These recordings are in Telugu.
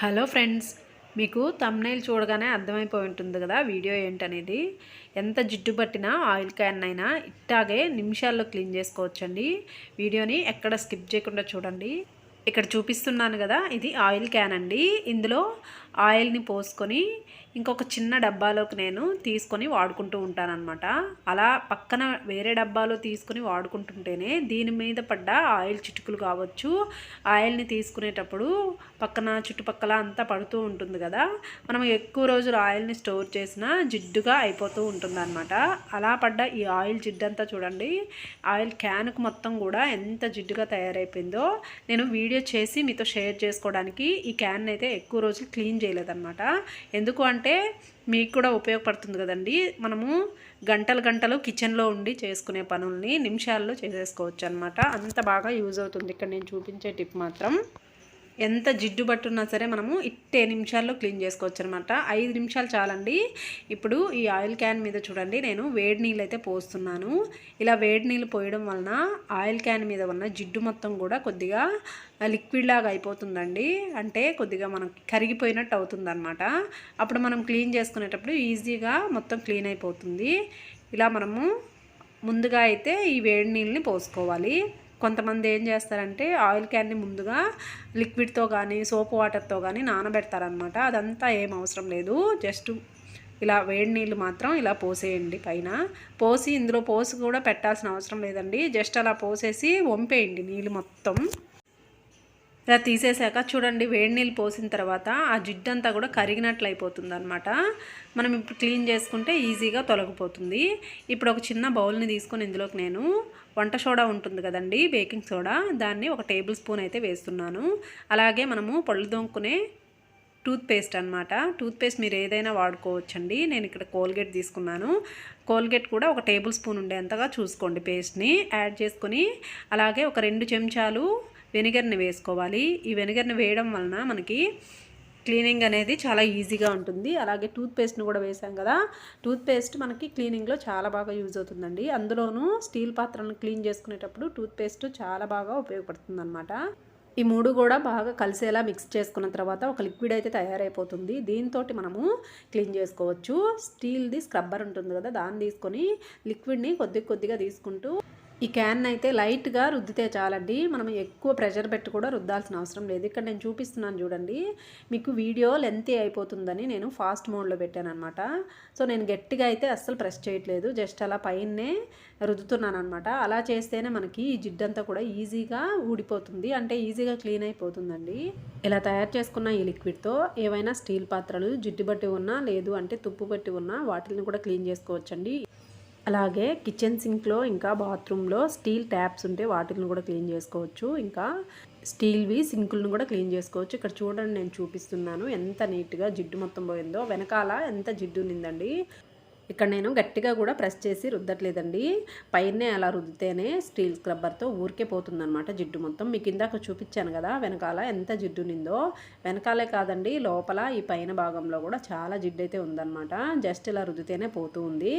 హలో ఫ్రెండ్స్ మీకు తమ్నైల్ చూడగానే అర్థమైపోయి ఉంటుంది కదా వీడియో ఏంటనేది. ఎంత జిడ్డు పట్టినా ఆయిల్ క్యాన్ అయినా ఇట్టాగే నిమిషాల్లో క్లీన్ చేసుకోవచ్చండి. వీడియోని ఎక్కడ స్కిప్ చేయకుండా చూడండి. ఇక్కడ చూపిస్తున్నాను కదా ఇది ఆయిల్ క్యాన్ అండి. ఇందులో ఆయిల్ని పోసుకొని ఇంకొక చిన్న డబ్బాలోకి నేను తీసుకొని వాడుకుంటూ ఉంటానన్నమాట. అలా పక్కన వేరే డబ్బాలో తీసుకుని వాడుకుంటుంటేనే దీని మీద పడ్డ ఆయిల్ చిటుకులు కావచ్చు ఆయిల్ని తీసుకునేటప్పుడు పక్కన చుట్టుపక్కల అంతా పడుతూ ఉంటుంది కదా. మనం ఎక్కువ రోజులు ఆయిల్ని స్టోర్ చేసినా జిడ్డుగా అయిపోతూ ఉంటుందన్నమాట. అలా పడ్డ ఈ ఆయిల్ జిడ్డంతా చూడండి ఆయిల్ క్యాన్కు మొత్తం కూడా ఎంత జిడ్డుగా తయారైపోయిందో నేను వీడియో చేసి మీతో షేర్ చేసుకోవడానికి ఈ క్యాన్ అయితే ఎక్కువ రోజులు క్లీన్ చేయలేదన్నమాట. ఎందుకు అంటే మీకు కూడా ఉపయోగపడుతుంది కదండి. మనము గంటలు గంటలు కిచెన్లో ఉండి చేసుకునే పనుల్ని నిమిషాల్లో చేసేసుకోవచ్చు అనమాట అంత బాగా యూజ్ అవుతుంది. ఇక్కడ నేను చూపించే టిప్ మాత్రం. ఎంత జిడ్డు పట్టున్నా సరే మనము ఇట్టే నిమిషాల్లో క్లీన్ చేసుకోవచ్చు అనమాట ఐదు నిమిషాలు చాలండి. ఇప్పుడు ఈ ఆయిల్ క్యాన్ మీద చూడండి నేను వేడి నీళ్ళు అయితే పోస్తున్నాను. ఇలా వేడి నీళ్ళు పోయడం వలన ఆయిల్ క్యాన్ మీద ఉన్న జిడ్డు మొత్తం కూడా కొద్దిగా లిక్విడ్ లాగా అయిపోతుందండి. అంటే కొద్దిగా మనం కరిగిపోయినట్టు అవుతుందన్నమాట. అప్పుడు మనం క్లీన్ చేసుకునేటప్పుడు ఈజీగా మొత్తం క్లీన్ అయిపోతుంది. ఇలా మనము ముందుగా అయితే ఈ వేడి నీళ్ళని పోసుకోవాలి. కొంతమంది ఏం చేస్తారంటే ఆయిల్ క్యాన్ని ముందుగా లిక్విడ్తో కానీ సోప్ వాటర్తో కానీ నానబెడతారనమాట అదంతా ఏం అవసరం లేదు. జస్ట్ ఇలా వేడి నీళ్ళు మాత్రం ఇలా పోసేయండి పైన. పోసి ఇందులో పోసి కూడా పెట్టాల్సిన అవసరం లేదండి. జస్ట్ అలా పోసేసి వంపేయండి నీళ్ళు మొత్తం. ఇలా తీసేసాక చూడండి వేడి నీళ్ళు పోసిన తర్వాత ఆ జిడ్డంతా కూడా కరిగినట్లు అయిపోతుంది అనమాట మనం ఇప్పుడు క్లీన్ చేసుకుంటే ఈజీగా తొలగిపోతుంది. ఇప్పుడు ఒక చిన్న బౌల్ని తీసుకొని ఇందులోకి నేను వంట సోడా ఉంటుంది కదండి బేకింగ్ సోడా దాన్ని ఒక టేబుల్ స్పూన్ అయితే వేస్తున్నాను. అలాగే మనము పళ్ళు దొంకునే టూత్పేస్ట్ అనమాట టూత్పేస్ట్ మీరు ఏదైనా వాడుకోవచ్చండి. నేను ఇక్కడ కోల్గేట్ తీసుకున్నాను. కోల్గేట్ కూడా ఒక టేబుల్ స్పూన్ ఉండేంతగా చూసుకోండి పేస్ట్ని. యాడ్ చేసుకొని అలాగే ఒక రెండు చెంచాలు వెనిగర్ని వేసుకోవాలి. ఈ వెనిగర్ని వేయడం వలన మనకి క్లీనింగ్ అనేది చాలా ఈజీగా ఉంటుంది. అలాగే టూత్పేస్ట్ని కూడా వేసాం కదా. టూత్పేస్ట్ మనకి క్లీనింగ్లో చాలా బాగా యూజ్ అవుతుందండి. అందులోనూ స్టీల్ పాత్రలను క్లీన్ చేసుకునేటప్పుడు టూత్పేస్ట్ చాలా బాగా ఉపయోగపడుతుంది అనమాట ఈ మూడు కూడా బాగా కలిసేలా మిక్స్ చేసుకున్న తర్వాత ఒక లిక్విడ్ అయితే తయారైపోతుంది. దీంతో మనము క్లీన్ చేసుకోవచ్చు. స్టీల్ది స్క్రబ్బర్ ఉంటుంది కదా దాన్ని తీసుకొని లిక్విడ్ని కొద్ది కొద్దిగా తీసుకుంటూ ఈ క్యాన్ అయితే లైట్గా రుద్దితే చాలండి. మనం ఎక్కువ ప్రెషర్ పెట్టి కూడా రుద్దాల్సిన అవసరం లేదు. ఇక్కడ నేను చూపిస్తున్నాను చూడండి. మీకు వీడియో లెంతీ అయిపోతుందని నేను ఫాస్ట్ మోడ్లో పెట్టాను అనమాట సో నేను గట్టిగా అయితే అస్సలు ప్రెస్ చేయట్లేదు. జస్ట్ అలా పైనే రుద్దుతున్నాను అనమాట అలా చేస్తేనే మనకి ఈ జిడ్డంతా కూడా ఈజీగా ఊడిపోతుంది. అంటే ఈజీగా క్లీన్ అయిపోతుందండి. ఇలా తయారు చేసుకున్న ఈ లిక్విడ్తో ఏవైనా స్టీల్ పాత్రలు జిడ్డు బట్టి ఉన్నా లేదు అంటే తుప్పు బట్టి ఉన్నా వాటిని కూడా క్లీన్ చేసుకోవచ్చండి. అలాగే కిచెన్ సింక్లో ఇంకా బాత్రూంలో స్టీల్ ట్యాప్స్ ఉంటే వాటిని కూడా క్లీన్ చేసుకోవచ్చు. ఇంకా స్టీల్వి సింకులను కూడా క్లీన్ చేసుకోవచ్చు. ఇక్కడ చూడండి నేను చూపిస్తున్నాను. ఎంత నీట్గా జిడ్డు మొత్తం పోయిందో. వెనకాల ఎంత జిడ్డు ఉందండి ఇక్కడ నేను గట్టిగా కూడా ప్రెస్ చేసి రుద్దట్లేదండి. పైనే అలా రుద్దితేనే స్టీల్ స్క్రబ్బర్తో ఊరికే పోతుందనమాట జిడ్డు మొత్తం. మీకు ఇందాక చూపించాను కదా వెనకాల ఎంత జిడ్డు నిందో వెనకాలే కాదండి లోపల ఈ పైన భాగంలో కూడా చాలా జిడ్డు అయితే ఉందన్నమాట. జస్ట్ ఇలా రుద్దితేనే పోతూ ఉంది.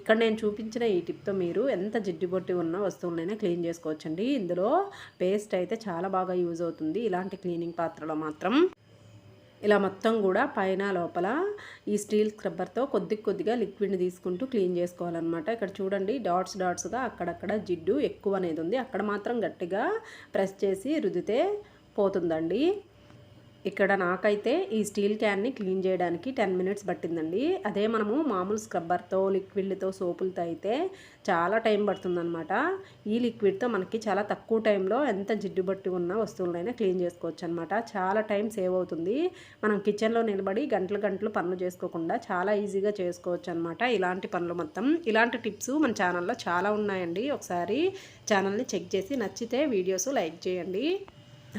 ఇక్కడ నేను చూపించిన ఈ టిప్తో మీరు ఎంత జిడ్డు బొట్టి ఉన్న వస్తువులైనా క్లీన్ చేసుకోవచ్చండి. ఇందులో పేస్ట్ అయితే చాలా బాగా యూజ్ అవుతుంది. ఇలాంటి క్లీనింగ్ పాత్రలో మాత్రం. ఇలా మొత్తం కూడా పైన లోపల ఈ స్టీల్ స్క్రబ్బర్తో కొద్ది కొద్దిగా లిక్విడ్ని తీసుకుంటూ క్లీన్ చేసుకోవాలన్నమాట. ఇక్కడ చూడండి డాట్స్ డాట్స్గా అక్కడక్కడ జిడ్డు ఎక్కువ అనేది ఉంది. అక్కడ మాత్రం గట్టిగా ప్రెస్ చేసి రుదితే పోతుందండి. ఇక్కడ నాకైతే ఈ స్టీల్ క్యాన్ని క్లీన్ చేయడానికి టెన్ మినిట్స్ పట్టిందండి. అదే మనము మామూలు స్క్రబ్బర్తో లిక్విడ్తో సోపులతో అయితే చాలా టైం పడుతుందన్నమాట. ఈ లిక్విడ్తో మనకి చాలా తక్కువ టైంలో ఎంత జిడ్డు బట్టి ఉన్న వస్తువులైనా క్లీన్ చేసుకోవచ్చు అనమాట చాలా టైం సేవ్ అవుతుంది. మనం కిచెన్లో నిలబడి గంటలు గంటలు పనులు చేసుకోకుండా చాలా ఈజీగా చేసుకోవచ్చు అనమాట ఇలాంటి పనులు మొత్తం. ఇలాంటి టిప్స్ మన ఛానల్లో చాలా ఉన్నాయండి. ఒకసారి ఛానల్ని చెక్ చేసి నచ్చితే వీడియోస్ లైక్ చేయండి.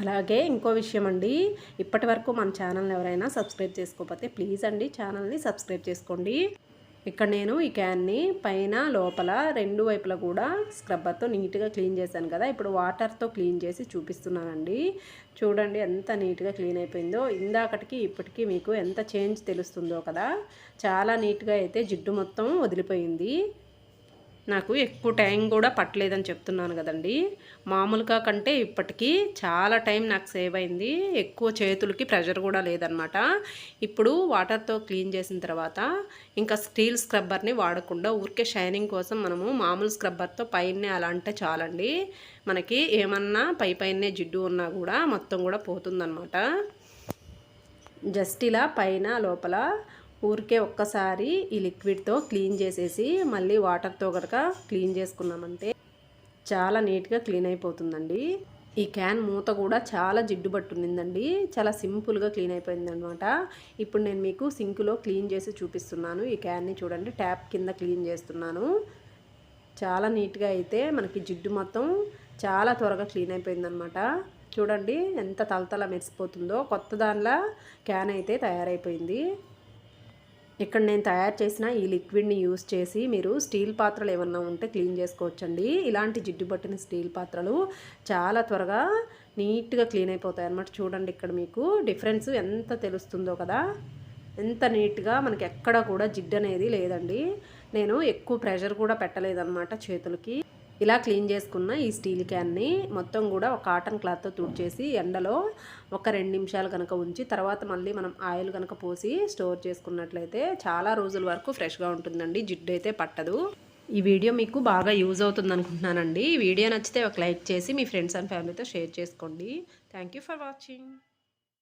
అలాగే ఇంకో విషయం అండి. ఇప్పటి వరకు మన ఛానల్ని ఎవరైనా సబ్స్క్రైబ్ చేసుకోకపోతే ప్లీజ్ అండి ఛానల్ని సబ్స్క్రైబ్ చేసుకోండి. ఇక్కడ నేను ఈ క్యాన్ని పైన లోపల రెండు వైపులా కూడా స్క్రబ్బర్తో నీట్గా క్లీన్ చేశాను కదా. ఇప్పుడు వాటర్తో క్లీన్ చేసి చూపిస్తున్నానండి. చూడండి ఎంత నీట్గా క్లీన్ అయిపోయిందో. ఇందాకటికి ఇప్పటికీ మీకు ఎంత చేంజ్ తెలుస్తుందో కదా. చాలా నీట్గా అయితే జిడ్డు మొత్తం వదిలిపోయింది. నాకు ఎక్కువ టైం కూడా పట్టలేదని చెప్తున్నాను కదండి. మామూలుగా కంటే ఇప్పటికీ చాలా టైం నాకు సేవ్ అయింది. ఎక్కువ చేతులకి ప్రెషర్ కూడా లేదనమాట ఇప్పుడు వాటర్తో క్లీన్ చేసిన తర్వాత ఇంకా స్టీల్ స్క్రబ్బర్ని వాడకుండా ఊరికే షైనింగ్ కోసం మనము మామూలు స్క్రబ్బర్తో పైనే అలా అంటే చాలండి. మనకి ఏమన్నా పై పైనే జిడ్డు ఉన్నా కూడా మొత్తం కూడా పోతుందన్నమాట. జస్ట్ ఇలా పైన లోపల ఊరికే ఒక్కసారి ఈ లిక్విడ్తో క్లీన్ చేసేసి మళ్ళీ వాటర్తో కనుక క్లీన్ చేసుకున్నామంటే చాలా నీట్గా క్లీన్ అయిపోతుందండి. ఈ క్యాన్ మూత కూడా చాలా జిడ్డు పట్టునిందండి చాలా సింపుల్గా క్లీన్ అయిపోయింది అనమాట ఇప్పుడు నేను మీకు సింకులో క్లీన్ చేసి చూపిస్తున్నాను. ఈ క్యాన్ని చూడండి ట్యాప్ కింద క్లీన్ చేస్తున్నాను. చాలా నీట్గా అయితే మనకి జిడ్డు మొత్తం చాలా త్వరగా క్లీన్ అయిపోయిందనమాట చూడండి ఎంత తలతల మెరిసిపోతుందో. కొత్త దానిలా క్యాన్ అయితే తయారైపోయింది. ఇక్కడ నేను తయారు చేసిన ఈ లిక్విడ్ని యూస్ చేసి మీరు స్టీల్ పాత్రలు ఏమన్నా ఉంటే క్లీన్ చేసుకోవచ్చండి. ఇలాంటి జిడ్డు పట్టిన స్టీల్ పాత్రలు చాలా త్వరగా నీట్గా క్లీన్ అయిపోతాయి అన్నమాట. చూడండి ఇక్కడ మీకు డిఫరెన్స్ ఎంత తెలుస్తుందో కదా. ఎంత నీట్గా మనకి ఎక్కడ కూడా జిడ్డు అనేది లేదండి. నేను ఎక్కువ ప్రెషర్ కూడా పెట్టలేదన్నమాట చేతులకి. ఇలా క్లీన్ చేసుకున్న ఈ స్టీల్ క్యాన్ని మొత్తం కూడా ఒక కాటన్ క్లాత్తో తుడిచేసి ఎండలో ఒక రెండు నిమిషాలు కనుక ఉంచి తర్వాత మళ్ళీ మనం ఆయిల్ కనుక పోసి స్టోర్ చేసుకున్నట్లయితే చాలా రోజుల వరకు ఫ్రెష్గా ఉంటుందండి. జిడ్డు అయితే పట్టదు. ఈ వీడియో మీకు బాగా యూజ్ అవుతుంది అనుకుంటున్నానండి. ఈ వీడియో నచ్చితే ఒక లైక్ చేసి మీ ఫ్రెండ్స్ అండ్ ఫ్యామిలీతో షేర్ చేసుకోండి. Thank you for watching.